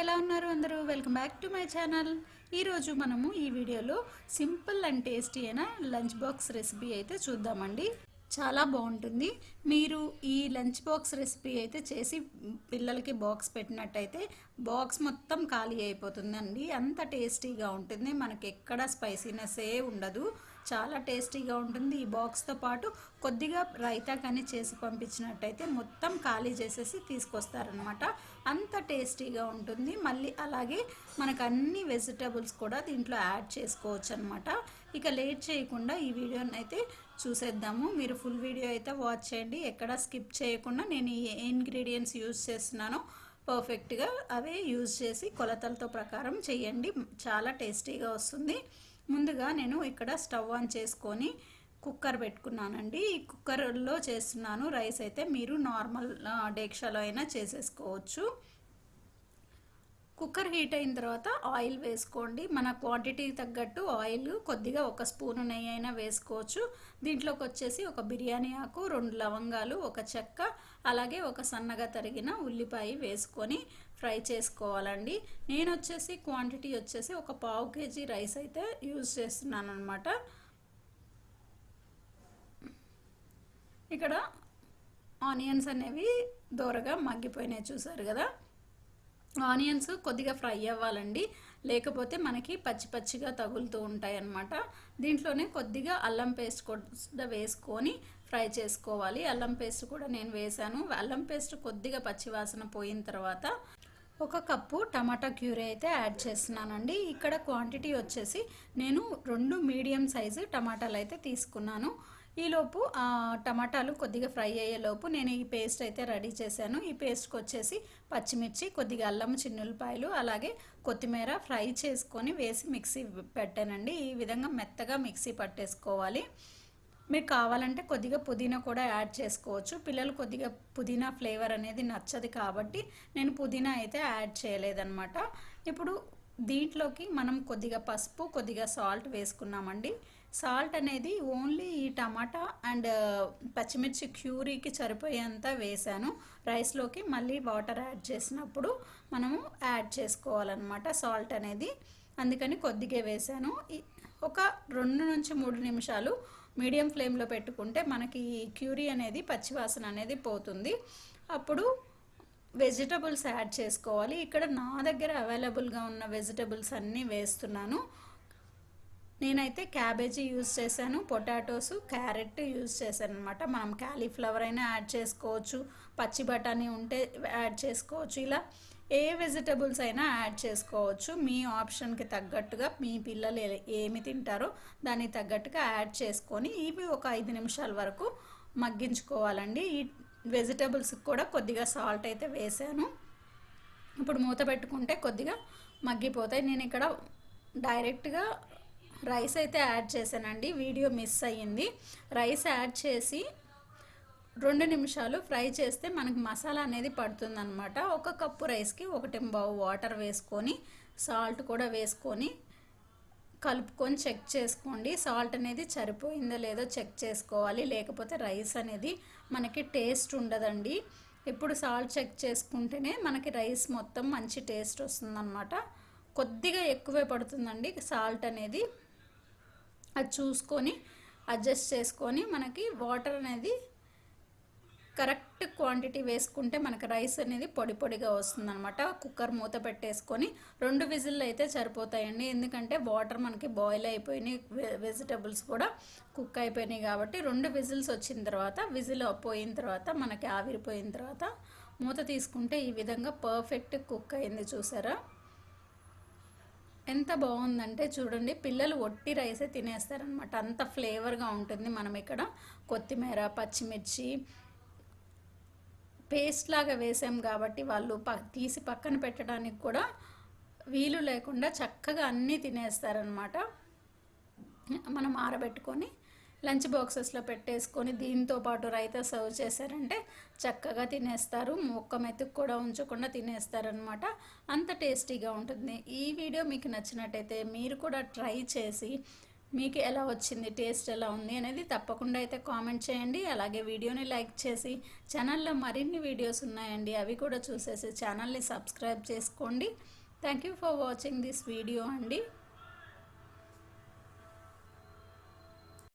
ఎలా ఉన్నారు అందరూ? Welcome back to my channel ఈరోజు మనము ఈ వీడియోలో సింపుల్ అండ్ టేస్టీ అయిన లంచ్ బాక్స్ రెసిపీ అయితే చూద్దామండి. చాలా బాగుంటుంది. మీరు ఈ లంచ్ బాక్స్ రెసిపీ అయితే చేసి పిల్లలకి బాక్స్ పెట్టినట్టయితే బాక్స్ మొత్తం ఖాళీ అయిపోతుందండి. అంత టేస్టీగా ఉంటుంది. మనకి ఎక్కడ స్పైసీనెస్ ఏ ఉండదు. చాలా టేస్టీగా ఉంటుంది. ఈ బాక్స్తో పాటు కొద్దిగా రైతా కానీ చేసి పంపించినట్టయితే మొత్తం ఖాళీ చేసేసి తీసుకొస్తారనమాట అంత టేస్టీగా ఉంటుంది. మళ్ళీ అలాగే మనకు అన్ని వెజిటబుల్స్ కూడా దీంట్లో యాడ్ చేసుకోవచ్చు అనమాట ఇక లేట్ చేయకుండా ఈ వీడియోని అయితే చూసేద్దాము. మీరు ఫుల్ వీడియో అయితే వాచ్ చేయండి. ఎక్కడ స్కిప్ చేయకుండా నేను ఏ ఇంగ్రీడియంట్స్ యూజ్ చేస్తున్నానో. పర్ఫెక్ట్గా అవే యూజ్ చేసి కొలతలతో ప్రకారం చేయండి. చాలా టేస్టీగా వస్తుంది. ముందుగా నేను ఇక్కడ స్టవ్ ఆన్ చేసుకొని కుక్కర్ పెట్టుకున్నానండి. ఈ కుక్కర్లో చేస్తున్నాను. రైస్ అయితే మీరు నార్మల్ డేక్షాలో అయినా చేసేసుకోవచ్చు. కుక్కర్ హీట్ అయిన తర్వాత ఆయిల్ వేసుకోండి. మన క్వాంటిటీ తగ్గట్టు ఆయిల్ కొద్దిగా ఒక స్పూన్ నెయ్యి అయినా వేసుకోవచ్చు. దీంట్లోకి వచ్చేసి ఒక బిర్యానీ ఆకు రెండు లవంగాలు ఒక చెక్క అలాగే ఒక సన్నగా తరిగిన ఉల్లిపాయ వేసుకొని ఫ్రై చేసుకోవాలండి. నేను వచ్చేసి క్వాంటిటీ వచ్చేసి ఒక పావు కేజీ రైస్ అయితే యూజ్ చేస్తున్నాను అనమాట ఇక్కడ ఆనియన్స్ అనేవి దూరగా మగ్గిపోయినాయి చూసారు కదా? ఆనియన్స్ కొద్దిగా ఫ్రై అవ్వాలండి. లేకపోతే మనకి పచ్చి పచ్చిగా తగులుతూ ఉంటాయి అన్నమాట. దీంట్లోనే కొద్దిగా అల్లం పేస్ట్ కూడా వేసుకొని ఫ్రై చేసుకోవాలి. అల్లం పేస్ట్ కూడా నేను వేశాను. అల్లం పేస్ట్ కొద్దిగా పచ్చివాసన పోయిన తర్వాత ఒక కప్పు టమాటా క్యూరీ అయితే యాడ్ చేస్తున్నానండి. ఇక్కడ క్వాంటిటీ వచ్చేసి నేను రెండు మీడియం సైజు టమాటాలు అయితే తీసుకున్నాను. ఈలోపు టమాటాలు కొద్దిగా ఫ్రై అయ్యేలోపు నేను ఈ పేస్ట్ అయితే రెడీ చేశాను. ఈ పేస్ట్కి వచ్చేసి పచ్చిమిర్చి కొద్దిగా అల్లం చిన్నులపాయలు అలాగే కొత్తిమీర ఫ్రై చేసుకొని వేసి మిక్సీ పెట్టానండి. ఈ విధంగా మెత్తగా మిక్సీ పట్టేసుకోవాలి. మీరు కావాలంటే కొద్దిగా పుదీనా కూడా యాడ్ చేసుకోవచ్చు. పిల్లలు కొద్దిగా పుదీనా ఫ్లేవర్ అనేది నచ్చదు కాబట్టి నేను పుదీనా అయితే యాడ్ చేయలేదన్నమాట. ఇప్పుడు దీంట్లోకి మనం కొద్దిగా పసుపు కొద్దిగా సాల్ట్ వేసుకున్నామండి. సాల్ట్ అనేది ఓన్లీ ఈ టమాటా అండ్ పచ్చిమిర్చి క్యూరీకి సరిపోయేంత వేసాను. రైస్లోకి మళ్ళీ వాటర్ యాడ్ చేసినప్పుడు మనము యాడ్ చేసుకోవాలన్నమాట సాల్ట్ అనేది. అందుకని కొద్దిగా వేసాను. ఒక రెండు నుంచి మూడు నిమిషాలు మీడియం ఫ్లేమ్లో పెట్టుకుంటే మనకి క్యూరీ అనేది పచ్చివాసన అనేది పోతుంది. అప్పుడు వెజిటబుల్స్ యాడ్ చేసుకోవాలి. ఇక్కడ నా దగ్గర అవైలబుల్గా ఉన్న వెజిటబుల్స్ అన్నీ వేస్తున్నాను. నేనైతే క్యాబేజీ యూజ్ చేశాను పొటాటోస్ క్యారెట్ యూజ్ చేశాను అనమాట మనం క్యాలీఫ్లవర్ అయినా యాడ్ చేసుకోవచ్చు పచ్చి బఠానీ ఉంటే యాడ్ చేసుకోవచ్చు ఇలా ఏ వెజిటబుల్స్ అయినా యాడ్ చేసుకోవచ్చు. మీ ఆప్షన్కి తగ్గట్టుగా మీ పిల్లలు ఏమి తింటారో దానికి తగ్గట్టుగా యాడ్ చేసుకొని ఇవి ఒక ఐదు నిమిషాల వరకు మగ్గించుకోవాలండి. ఈ వెజిటబుల్స్కి కూడా కొద్దిగా సాల్ట్ అయితే వేసాను. ఇప్పుడు మూత పెట్టుకుంటే కొద్దిగా మగ్గిపోతాయి. నేను ఇక్కడ డైరెక్ట్గా రైస్ అయితే యాడ్ చేశానండి. వీడియో మిస్ అయ్యింది. రైస్ యాడ్ చేసి రెండు నిమిషాలు ఫ్రై చేస్తే మనకు మసాలా అనేది పడుతుందనమాట ఒక కప్పు రైస్కి ఒకటి బావు వాటర్ వేసుకొని సాల్ట్ కూడా వేసుకొని కలుపుకొని చెక్ చేసుకోండి. సాల్ట్ అనేది సరిపోయిందో లేదో చెక్ చేసుకోవాలి. లేకపోతే రైస్ అనేది మనకి టేస్ట్ ఉండదండి. ఇప్పుడు సాల్ట్ చెక్ చేసుకుంటేనే మనకి రైస్ మొత్తం మంచి టేస్ట్ వస్తుందన్నమాట. కొద్దిగా ఎక్కువే పడుతుందండి సాల్ట్ అనేది. అది చూసుకొని అడ్జస్ట్ చేసుకొని మనకి వాటర్ అనేది కరెక్ట్ క్వాంటిటీ వేసుకుంటే మనకు రైస్ అనేది పొడి పొడిగా వస్తుందన్నమాట. కుక్కర్ మూత పెట్టేసుకొని రెండు విజిల్లు అయితే సరిపోతాయండి. ఎందుకంటే వాటర్ మనకి బాయిల్ అయిపోయినాయి వెజిటబుల్స్ కూడా కుక్ అయిపోయినాయి కాబట్టి రెండు విజిల్స్ వచ్చిన తర్వాత విజిల్ పోయిన తర్వాత మనకి ఆవిరిపోయిన తర్వాత మూత తీసుకుంటే ఈ విధంగా పర్ఫెక్ట్ కుక్ అయింది చూసారా? ఎంత బాగుందంటే చూడండి పిల్లలు ఒట్టి రైసే తినేస్తారనమాట అంత ఫ్లేవర్గా ఉంటుంది మనం ఇక్కడ. కొత్తిమీర పచ్చిమిర్చి పేస్ట్ లాగా వేసాం కాబట్టి వాళ్ళు ప తీసి పక్కన పెట్టడానికి కూడా వీలు లేకుండా చక్కగా అన్నీ తినేస్తారనమాట మనం ఆరబెట్టుకొని లంచ్ బాక్సెస్లో పెట్టేసుకొని దీంతో పాటు రైతా సర్వ్ చేశారంటే చక్కగా తినేస్తారు. ఒక్క మెతుకు కూడా ఉంచకుండా తినేస్తారనమాట అంత టేస్టీగా ఉంటుంది. ఈ వీడియో మీకు నచ్చినట్టయితే మీరు కూడా ట్రై చేసి మీకు ఎలా వచ్చింది టేస్ట్ ఎలా ఉంది అనేది తప్పకుండా అయితే కామెంట్ చేయండి. అలాగే వీడియోని లైక్ చేసి ఛానల్లో మరిన్ని వీడియోస్ ఉన్నాయండి అవి కూడా చూసేసి ఛానల్ని సబ్స్క్రైబ్ చేసుకోండి. Thank you for watching this video అండి.